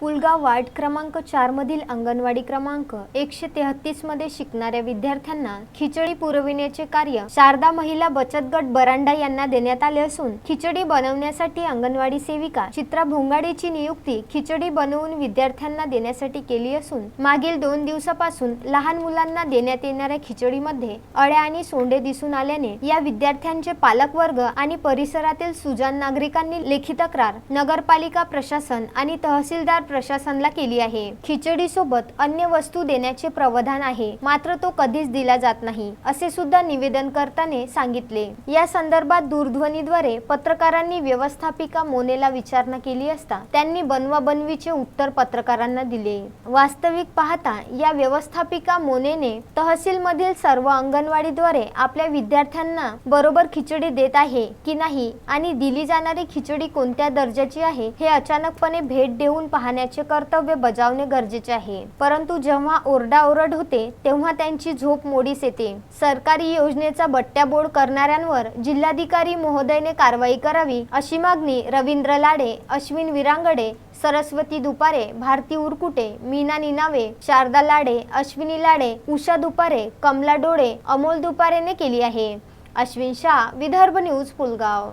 Pulgaon ward क्रमांक चारमधील अंगणवाडी क्रमांक एकशे तेहतीसमध्ये शिकणाऱ्या विद्यार्थ्यांना खिचडी पुरविण्याचे कार्य शारदा महिला बचत गट बरांडा यांना देण्यात आले असून खिचडी बनवण्यासाठी अंगणवाडी सेविका चित्रा भोंगाडीची नियुक्ती खिचडी बनवून विद्यार्थ्यांना देण्यासाठी केली असून मागील दोन दिवसापासून लहान मुलांना देण्यात येणाऱ्या खिचडीमध्ये अळ्या आणि सोंडे दिसून आल्याने या विद्यार्थ्यांचे पालक वर्ग आणि परिसरातील सुजान नागरिकांनी लेखी तक्रार नगरपालिका प्रशासन आणि तहसीलदार प्रशासनला केली आहे. खिचडी सोबत अन्य वस्तू देण्याचे प्रावधान आहे. मात्र तो कधीच दिला जात नाही असे सुद्धा निवेदन करताने सांगितले. या संदर्भात दूरध्वनीद्वारे पत्रकारांनी व्यवस्थापिका मोनेला विचारणा केली असता त्यांनी बनवाबनवीचे उत्तर पत्रकारांना दिले. वास्तविक पाहता या व्यवस्थापिका मोनेने तहसील मधील सर्व अंगणवाडीद्वारे आपल्या विद्यार्थ्यांना बरोबर खिचडी देत आहे की नाही आणि दिली जाणारी खिचडी कोणत्या दर्जाची आहे हे अचानकपणे भेट देऊन पाहण्याचे कर्तव्य बजावणे गरजेचे आहे. परंतु जेव्हा ओरडाओरड होते तेव्हा त्यांची झोप मोडीस येते. सरकारी योजनेचा बट्ट्याबोड करणाऱ्यांवर जिल्हाधिकारी महोदयने कारवाई करावी अशी मागणी रवींद्र लाडे अश्विन विरांगडे सरस्वती दुपारे भारती उरकुटे मीना निनावे शारदा लाडे अश्विनी लाडे उषा दुपारे कमला डोळे अमोल दुपारेने केली आहे. अश्विन शाह विदर्भ न्यूज पुलगाव.